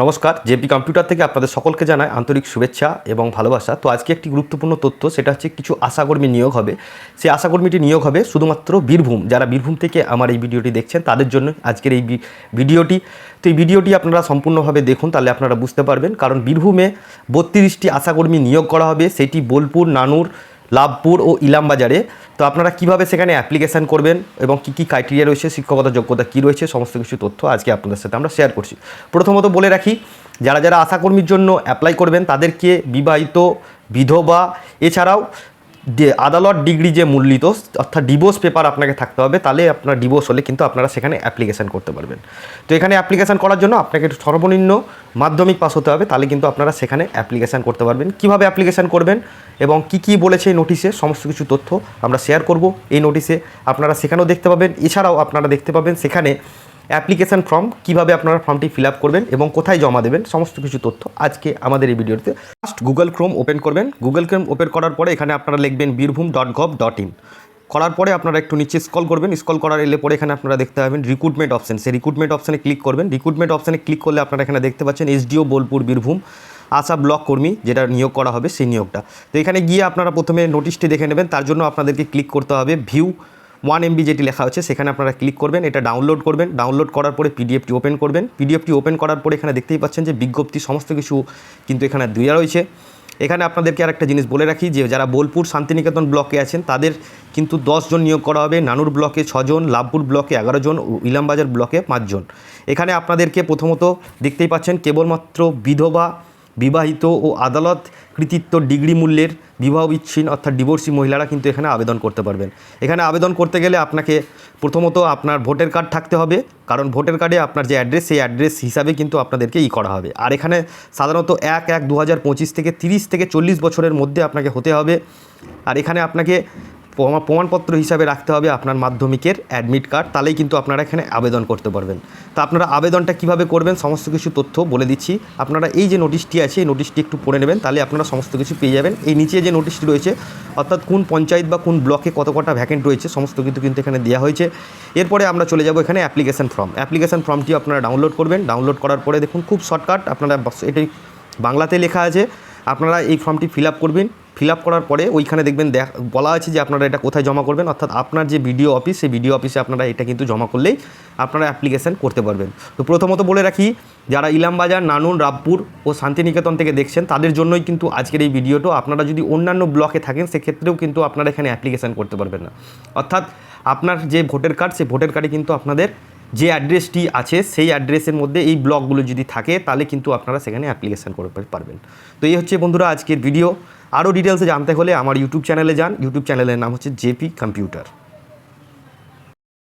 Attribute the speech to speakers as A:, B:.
A: নমস্কার, JP computer থেকে আপনাদের সকলকে জানায় আন্তরিক শুভেচ্ছা এবং ভালোবাসা। তো আজকে একটি গুরুত্বপূর্ণ তথ্য, সেটা হচ্ছে কিছু আশাকর্মী নিয়োগ হবে। সেই আশাকর্মীটি নিয়োগ হবে শুধুমাত্র বীরভূম। যারা বীরভূম থেকে আমার এই ভিডিওটি দেখছেন, তাদের জন্য আজকের এই ভিডিওটি। তো এই ভিডিওটি আপনারা সম্পূর্ণভাবে দেখুন, তাহলে আপনারা বুঝতে পারবেন। কারণ বীরভূমে বত্রিশটি আশাকর্মী নিয়োগ করা হবে, সেটি বোলপুর, নানুর লাভপুর ও ইলামবাজারে। তো আপনারা কীভাবে সেখানে অ্যাপ্লিকেশান করবেন এবং কী কী ক্রাইটেরিয়া রয়েছে, শিক্ষকতা যোগ্যতা কী রয়েছে, সমস্ত কিছু তথ্য আজকে আপনাদের সাথে আমরা শেয়ার করছি। প্রথমত বলে রাখি, যারা যারা আশাকর্মীর জন্য অ্যাপ্লাই করবেন তাদেরকে বিবাহিত, বিধবা, এছাড়াও আদালত ডিগ্রি যে মূল্যিত, অর্থাৎ ডিভোর্স পেপার আপনাকে থাকতে হবে, তাহলে আপনার ডিভোর্স হলে কিন্তু আপনারা সেখানে অ্যাপ্লিকেশান করতে পারবেন। তো এখানে অ্যাপ্লিকেশান করার জন্য আপনাকে সর্বনিম্ন মাধ্যমিক পাস হতে হবে, তাহলে কিন্তু আপনারা সেখানে অ্যাপ্লিকেশান করতে পারবেন। কীভাবে অ্যাপ্লিকেশান করবেন এবং কি কি বলেছে এই নোটিশে সমস্ত কিছু তথ্য আমরা শেয়ার করব। এই নোটিশে আপনারা সেখানেও দেখতে পাবেন, এছাড়াও আপনারা দেখতে পাবেন, সেখানে অ্যাপ্লিকেশান ফর্ম, কীভাবে আপনারা ফর্মটি ফিল আপ করবেন এবং কোথায় জমা দেবেন, সমস্ত কিছু তথ্য আজকে আমাদের এই ভিডিওতে। ফার্স্ট গুগল ক্রোম ওপেন করবেন। গুগল ক্রোম ওপেন করার পরে এখানে আপনারা লিখবেন Birbhum dot gov dot in করার পরে আপনারা একটু নিচে স্কল করবেন। স্কল করার এলে পরে এখানে আপনারা দেখতে পাবেন রিক্রুটমেন্ট অপশন সেই রিক্রুটমেন্ট অপশানে ক্লিক করবেন। রিক্রুটমেন্ট অপশানে ক্লিক করলে আপনারা এখানে দেখতে পাচ্ছেন এসডিও বোলপুর বীরভূম, আশা ব্লক কর্মী যেটা নিয়োগ করা হবে সেই নিয়োগটা। তো এখানে গিয়ে আপনারা প্রথমে নোটিশটি দেখে নেবেন। তার জন্য আপনাদেরকে ক্লিক করতে হবে ভিউ ওয়ান এমবি যেটি লেখা হচ্ছে, সেখানে আপনারা ক্লিক করবেন, এটা ডাউনলোড করবেন। ডাউনলোড করার পরে পিডিএফটি ওপেন করবেন। পিডিএফটি ওপেন করার পরে এখানে দেখতেই পাচ্ছেন যে বিজ্ঞপ্তি সমস্ত কিছু কিন্তু এখানে দেওয়া রয়েছে। এখানে আপনাদেরকে আর একটা জিনিস বলে রাখি যে, যারা বোলপুর শান্তিনিকেতন ব্লকে আছেন, তাদের কিন্তু জন নিয়োগ করা হবে। নানুর ব্লকে ছজন লাভপুর ব্লকে এগারো জন, ও ইলামবাজার ব্লকে পাঁচজন এখানে আপনাদেরকে প্রথমত দেখতেই পাচ্ছেন, কেবলমাত্র বিধবা, বিবাহিত ও আদালত কৃতিত্ব, ডিগ্রি মূল্যের বিবাহ বিচ্ছিন্ন অর্থাৎ ডিভোর্সি মহিলারা কিন্তু এখানে আবেদন করতে পারবেন। এখানে আবেদন করতে গেলে আপনাকে প্রথমত আপনার ভোটের কার্ড থাকতে হবে, কারণ ভোটের কার্ডে আপনার যে অ্যাড্রেস, সেই অ্যাড্রেস হিসাবে কিন্তু আপনাদেরকে ই করা হবে। আর এখানে সাধারণত এক এক দু থেকে তিরিশ থেকে চল্লিশ বছরের মধ্যে আপনাকে হতে হবে। আর এখানে আপনাকে প্রমাণপত্র হিসাবে রাখতে হবে আপনার মাধ্যমিকের অ্যাডমিট কার্ড, তাহলেই কিন্তু আপনারা এখানে আবেদন করতে পারবেন। তো আপনারা আবেদনটা কীভাবে করবেন, সমস্ত কিছু তথ্য বলে দিচ্ছি। আপনারা এই যে নোটিশটি আছে, এই নোটিশটি একটু পড়ে নেবেন, তাহলে আপনারা সমস্ত কিছু পেয়ে যাবেন। এই নিচে যে নোটিশটি রয়েছে, অর্থাৎ কোন পঞ্চায়েত বা কোন ব্লকে কত কটা ভ্যাকেন্ট রয়েছে, সমস্ত কিছু কিন্তু এখানে দেওয়া হয়েছে। এরপরে আমরা চলে যাব এখানে অ্যাপ্লিকেশন ফর্ম অ্যাপ্লিকেশন ফর্মটি আপনারা ডাউনলোড করবেন। ডাউনলোড করার পরে দেখুন, খুব শর্টকাট আপনারা এটি বাংলাতে লেখা আছে। আপনারা এই ফর্মটি ফিল আপ করবেন। ফিল আপ করার পরে ওইখানে দেখবেন দেখ, বলা আছে যে আপনারা এটা কোথায় জমা করবেন, অর্থাৎ আপনার যে বিডিও অফিস সেই বিডিও অফিসে আপনারা এটা কিন্তু জমা করলেই আপনারা অ্যাপ্লিকেশান করতে পারবেন। তো প্রথমত বলে রাখি, যারা ইলামবাজার, নানুন, রাবপুর ও শান্তিনিকেতন থেকে দেখছেন, তাদের জন্যই কিন্তু আজকের এই ভিডিওটা আপনারা যদি অন্যান্য ব্লকে থাকেন, সেক্ষেত্রেও কিন্তু আপনারা এখানে অ্যাপ্লিকেশান করতে পারবেন না। অর্থাৎ আপনার যে ভোটার কার্ড সেই ভোটার কার্ডে কিন্তু আপনাদের যে অ্যাড্রেসটি আছে, সেই অ্যাড্রেসের মধ্যে এই ব্লকগুলো যদি থাকে, তাহলে কিন্তু আপনারা সেখানে অ্যাপ্লিকেশান করতে পারবেন। তো এই হচ্ছে বন্ধুরা আজকের ভিডিও আরও ডিটেলসে জানতে হলে আমার ইউটিউব চ্যানেলে যান। ইউটিউব চ্যানেলের নাম হচ্ছে জেপি কম্পিউটার।